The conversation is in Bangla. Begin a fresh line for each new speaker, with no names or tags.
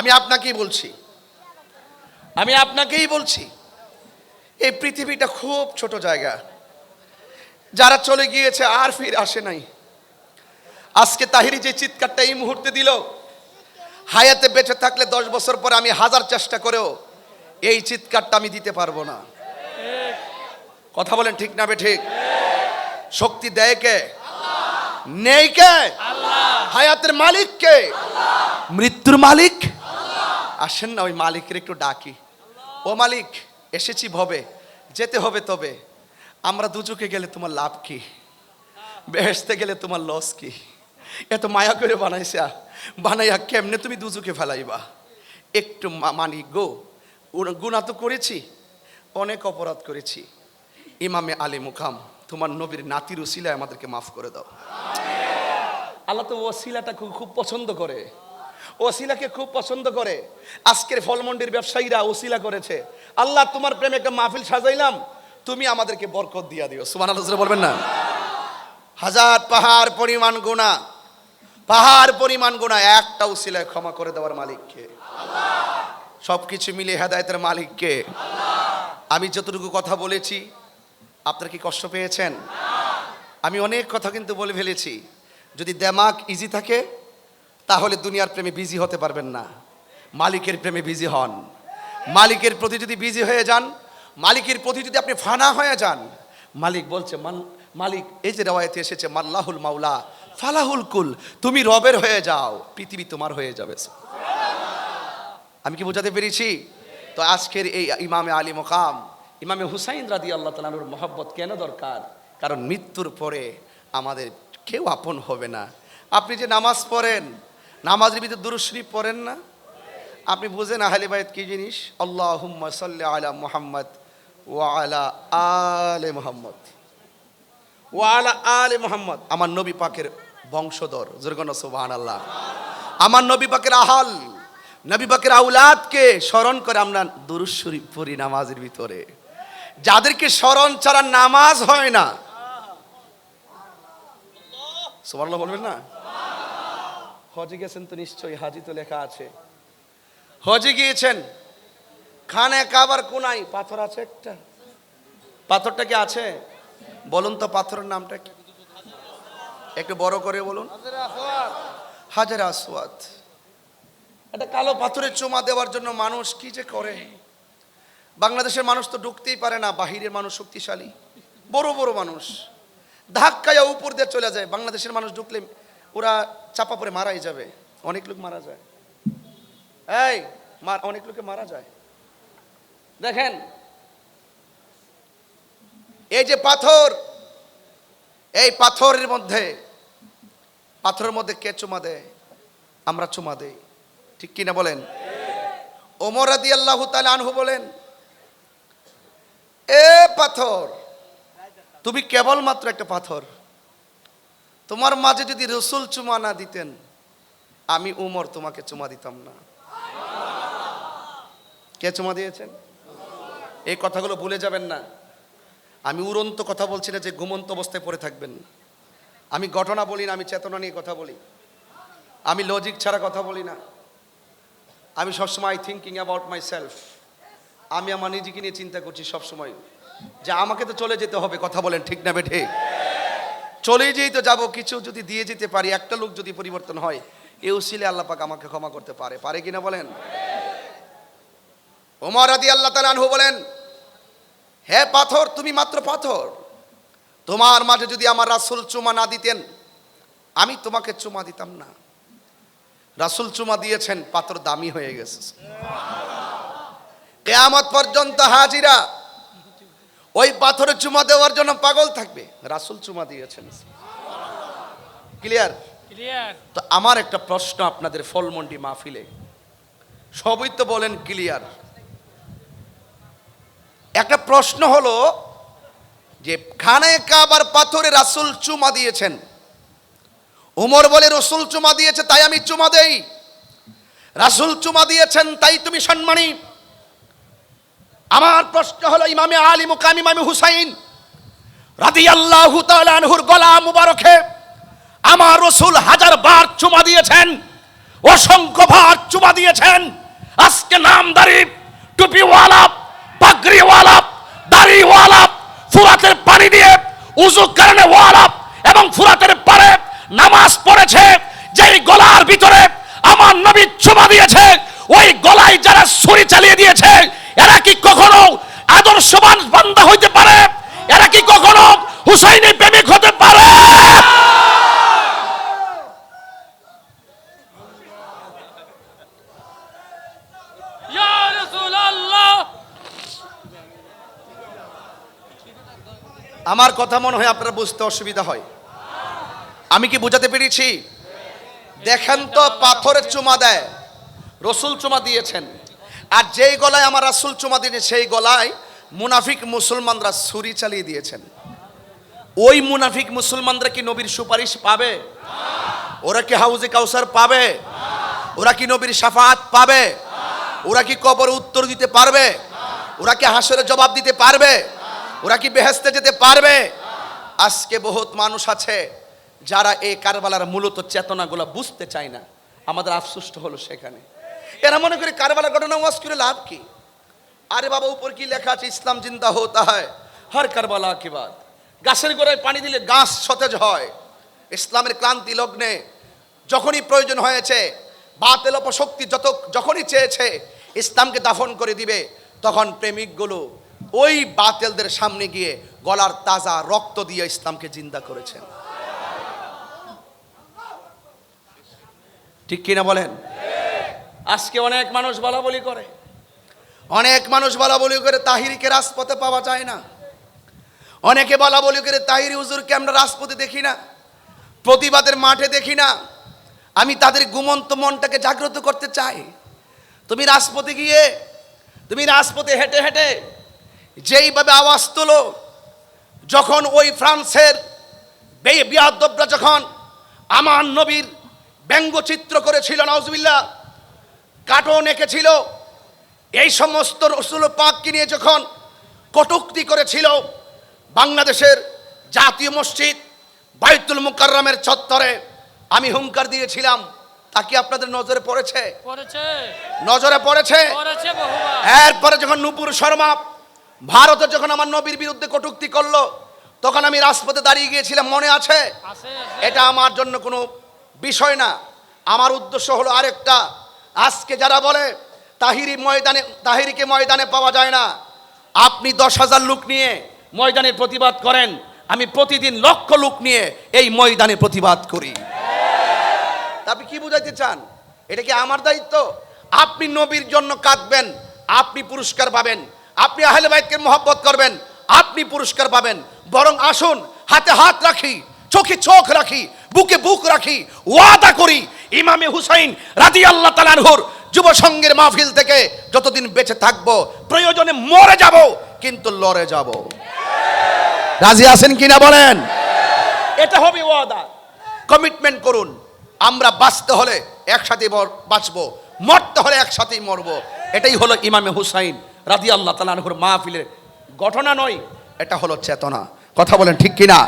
আমি আপনাকেই বলছি। আমি আপনাকেই বলছি, এই পৃথিবীটা খুব ছোট জায়গা। যারা চলে গিয়েছে আর ফির আসে নাই। আজকে তাহিরি যে চিৎকারটা এই মুহূর্তে দিল, হায়াতে বেঁচে থাকলে দশ বছর পরে আমি হাজার চেষ্টা করেও এই চিৎকারটা আমি দিতে পারব না। কথা বলেন ঠিক না বে ঠিক শক্তি দেয় কে? নেই কে? হায়াতের মালিক কে? মৃত্যুর মালিক? আসেন না, ওই মালিকের একটু ডাকি। ও মালিক, এসেছি ভবে, যেতে হবে তবে। আমরা দুচোকে গেলে তোমার লাভ কি? বেহেসতে গেলে তোমার লস কি? এত মায়া করে বানাইছা, বানাইয়া কেমনে তুমি দুচোকে ফেলাইবা? একটু মানি গো গুনাহ তো করেছি, অনেক অপরাধ করেছি। ইমামে আলী মুকাম, তোমার নবীর নাতির উসিলায় আমাদেরকে মাফ করে দাও। আল্লাহ তো ওসিলাটা খুব খুব পছন্দ করে। ওসিলাকে খুব পছন্দ করে। আজকের ফলমন্ডির ব্যবসায়ীরা ওসিলা করেছে। আল্লাহ তোমার প্রেমে একটা মাহফিল সাজাইলাম, তুমি আমাদেরকে বরকত দিয়া দিও। সুমান আল্লাহ বলবেন না? হাজার পাহাড় পরিমাণ গুণা, পাহাড় পরিমাণ গুণা, একটা উসিলায় ক্ষমা করে দেওয়ার মালিককে। সব কিছু মিলে হেদায়তের মালিককে। আমি যতটুকু কথা বলেছি, আপনারা কি কষ্ট পেয়েছেন? আমি অনেক কথা কিন্তু বলে ফেলেছি। যদি দেমাক ইজি থাকে তাহলে দুনিয়ার প্রেমে বিজি হতে পারবেন না। মালিকের প্রেমে বিজি হন। মালিকের প্রতি যদি বিজি হয়ে যান, মালিকের প্রতি যদি আপনি ফানা হয়ে যান, মালিক বলছে মালিক, এই যে রেওয়ায়তে এসেছে, মাল্লাহুল মাওলা, ফালাহুল কুল, তুমি রবের হয়ে যাও, পৃথিবী তোমার হয়ে যাবে। আমি কি বোঝাতে পেরেছি? তো আজকের এই ইমামে আলী মোকাম, ইমামে হুসাইন রাদি আল্লাহ তালানুর মহব্বত কেন দরকার? কারণ মৃত্যুর পরে আমাদের কেউ আপন হবে না। আপনি যে নামাজ পড়েন নামাজের ভিতরে দুরুশরীফ পড়েন না? আপনি বুঝেন আহলে বাইত কি জিনিস? আল্লাহ সাল্লি আলা মুহাম্মদ ওয়া আলা মোহাম্মদ। ওয়া আলা আলে মোহাম্মদ। আমার নবী পাকের বংশধর জোরগণ সুবহান আল্লাহ আমার নবী পাকের আহাল, নবী পাকের আউলাদকে স্মরণ করে আমরা দুরুদ শরীফ পড়ি নামাজের ভিতরে। যাদেরকে স্মরণ ছাড়া নামাজ হয় না। সুবহানাল্লাহ বলবেন না? হজে গেছেন তো নিশ্চয়ই হাজি তো লেখা আছে। হজে গিয়েছেন? খানে কাবার কোনাই পাথর আছে একটা। পাথরটা কি আছে? বলুন তো পাথরের নামটা কি? একটু বড় করে বলুন। হাজার আসওয়াদ একটা কালো পাথরের চুমা দেওয়ার জন্য মানুষ কি যে করে? বাংলাদেশের মানুষ তো ঢুকতেই পারে না বাহিরের মানুষ শক্তিশালী। বড় বড় মানুষ। ধাক্কায় উপর দিয়ে চলে যায়। বাংলাদেশের মানুষ ঢুকলে ওরা চাপা পড়ে মারাই যাবে। অনেক লোক মারা যায়। এই অনেক লোকে মারা যায়। দেখেন, এই যে পাথর, এই পাথরের মধ্যে পাথরের মধ্যে কে চুমা দেয়? আমরা চুমা দেই। ঠিক কিনা বলেন? ওমর রাদি আল্লাহ আনহু বলেন, এ পাথর, তুমি কেবলমাত্র একটা পাথর। তোমার মাঝে যদি রসুল চুমা না দিতেন, আমি উমর তোমাকে চুমা দিতাম না। কে চুমা দিয়েছেন? এই কথাগুলো ভুলে যাবেন না। আমি উড়ন্ত কথা বলছি না যে ঘুমন্ত অবস্থায় পড়ে থাকবেন আমি ঘটনা বলি না, আমি চেতনা নিয়ে কথা বলি। আমি লজিক ছাড়া কথা বলি না। আমি সবসময় I thinking about myself আমি আমার নিজেকে নিয়ে চিন্তা করছি সবসময়। যে আমাকে তো চলে যেতে হবে, কথা বলেন ঠিক না বেঠে? চলে যেই তো যাব কিছু যদি দিয়ে যেতে পারি একটা লোক যদি পরিবর্তন হয় এ উসিলে আল্লাহ পাক আমাকে ক্ষমা করতে পারে। পারে কিনা বলেন? ওমর আদি আল্লাহ তালা আনহু বলেন হে পাথর তুমি মাত্র পাথর। তোমার মাঝে যদি আমার রাসুল চুমা না দিতেন আমি তোমাকে চুমা দিতাম না। রাসুল চুমা দিয়েছেন পাথর দামি হয়ে গেছে। কেয়ামত পর্যন্ত হাজিরা ওই পাথরে চুমা দেওয়ার জন্য পাগল থাকবে। রাসুল চুমা দিয়েছেন। ক্লিয়ার
ক্লিয়ার
তো আমার একটা প্রশ্ন আপনাদের ফলমন্ডি মাহফিলে। সবই তো বলেন ক্লিয়ার একটা প্রশ্ন হলো যে খানে কাবার পাথরে রাসুল চুমা দিয়েছেন। উমর বলে রসুল চুমা দিয়েছে তাই আমি চুমা দেই। রাসুল চুমা দিয়েছেন তাই তুমি সম্মানী। আমার প্রশ্ন হলো ইমামে আলী মুকাম ইমামে হুসাইন রাদি আল্লাহ আনহুর গলা মুবারকে আমার রসুল হাজার বার চুমা দিয়েছেন,
অসংখ্য ভাগ চুমা দিয়েছেন। আজকে নামদারি, টুপিওয়ালা, পাগড়িওয়ালা, দাড়িওয়ালা, ফুরাতের পানি দিয়ে উজু কারণে ওয়ালা এবং ফুরাতের পারে নামাজ পড়েছে, যেই গলার ভিতরে আমার নবী চুমা দিয়েছে, ওই গলায় যারা ছুরি চালিয়ে দিয়েছে আদর্শবান বান্দা হইতে পারে। এরা কি কখনো হুসাইনি প্রেমিক হতে পারে?
আমার কথা মনে হয় আপনারা বুঝতে অসুবিধা হয়। আমি কি বুঝাতে পেরেছি? দেখেন তো পাথরের চুমা দেয় রসুল চুমা দিয়েছেন। আর যেই গলায় আমার রাসুল চুমা দিয়েছে সেই গলায় মুনাফিক মুসলমানরা ছুরি চালিয়ে দিয়েছেন। ওই মুনাফিক মুসলমানরা কি নবীর সুপারিশ পাবে? ওরা কি হাউজে কাউসার পাবে? ওরা কি নবীর সাফাত পাবে? ওরা কি কবর উত্তর দিতে পারবে? ওরা কি হাসরের জবাব দিতে পারবে? ওরা কি বেহেস্তে যেতে পারবে? আজকে বহুত মানুষ আছে যারা এই কারবালার মূলত চেতনাগুলো বুঝতে চায় না। আমাদের আফসোসটা হলো সেখানে। এরা মনে করে কারবালার ঘটনা ওয়াজ করে লাভ কি? আরে বাবা, উপর কি লেখা আছে, ইসলাম জিন্দা হতা হয়? হর কারবালা কি বাদ গাছের গোড়ায় পানি দিলে গাছ সতেজ হয়। ইসলামের ক্লান্তি লগ্নে যখনই প্রয়োজন হয়েছে বা বাতেল অপশক্তি যত, যখনই চেয়েছে, ইসলামকে দাফন করে দিবে, তখন প্রেমিকগুলো ওই বাতেলদের সামনে গিয়ে গলার তাজা রক্ত দিয়ে ইসলামকে জিন্দা করেছেন। ঠিক কিনা বলেন? আজকে অনেক মানুষ বলা বলি করে। অনেক মানুষ বলা বলি করে তাহিরিকে রাজপথে পাওয়া যায় না। অনেকে বলা বলি করে তাহিরি হুজুরকে আমরা রাজপথে দেখি না, প্রতিবাদের মাঠে দেখি না। আমি তাদের ঘুমন্ত মনটাকে জাগ্রত করতে চাই। তুমি রাজপথে গিয়ে, তুমি রাজপথে হেঁটে হেঁটে যেইভাবে আওয়াজ তোলো, যখন ওই ফ্রান্সের বে- বিয়াদবরা যখন আমার নবীর ব্যঙ্গচিত্র করেছিল নজবিল্লা কার্টুন এঁকেছিল এই সমস্ত রসুল পাককে নিয়ে যখন কটুক্তি করেছিল বাংলাদেশের জাতীয় মসজিদ বাইতুল মুকাররমের চত্বরে আমি হুঙ্কার দিয়েছিলাম তা কি আপনাদের নজরে পড়েছে? নজরে পড়েছে? এরপরে যখন নুপুর শর্মা ভারতে যখন আমার নবীর বিরুদ্ধে কটুক্তি করল তখন আমি রাজপথে দাঁড়িয়ে গিয়েছিলাম মনে আছে। এটা আমার জন্য কোনো বিষয় না। আমার উদ্দেশ্য হলো আরেকটা। আজকে যারা বলে তাহিরি ময়দানে, তাহিরিকে ময়দানে পাওয়া যায় না। আপনি দশ হাজার লোক নিয়ে ময়দানে প্রতিবাদ করেন, আমি প্রতিদিন লক্ষ লোক নিয়ে এই ময়দানে প্রতিবাদ করি। আপনি কি বুঝাইতে চান? এটা কি আমার দায়িত্ব? আপনি নবীর জন্য কাঁদবেন, আপনি পুরস্কার পাবেন, আপনি আহলে বাইতকে মহব্বত করবেন, আপনি পুরস্কার পাবেন। বরং আসুন, হাতে হাত রাখি, চোখে চোখ রাখি, বুকে বুক রাখি, ওয়াদা করি। ইমামে হুসাইন রাদি আল্লাহ তালানহুর যুব সংঘের মাহফিল থেকে যতদিন বেঁচে থাকব, প্রয়োজনে মরে যাব, কিন্তু লড়ে যাব। রাজি আছেন কিনা বলেন? এটা হবে ওয়াদা। কমিটমেন্ট করুন। আমরা বাঁচতে হলে একসাথে বাঁচবো। মরতে হলে একসাথেই মরবো। এটাই হলো ইমামে হুসাইন রাদি আল্লাহ তালানহুর মাহফিলের ঘটনা নয়, এটা হলো চেতনা। কথা বলেন ঠিক কিনা?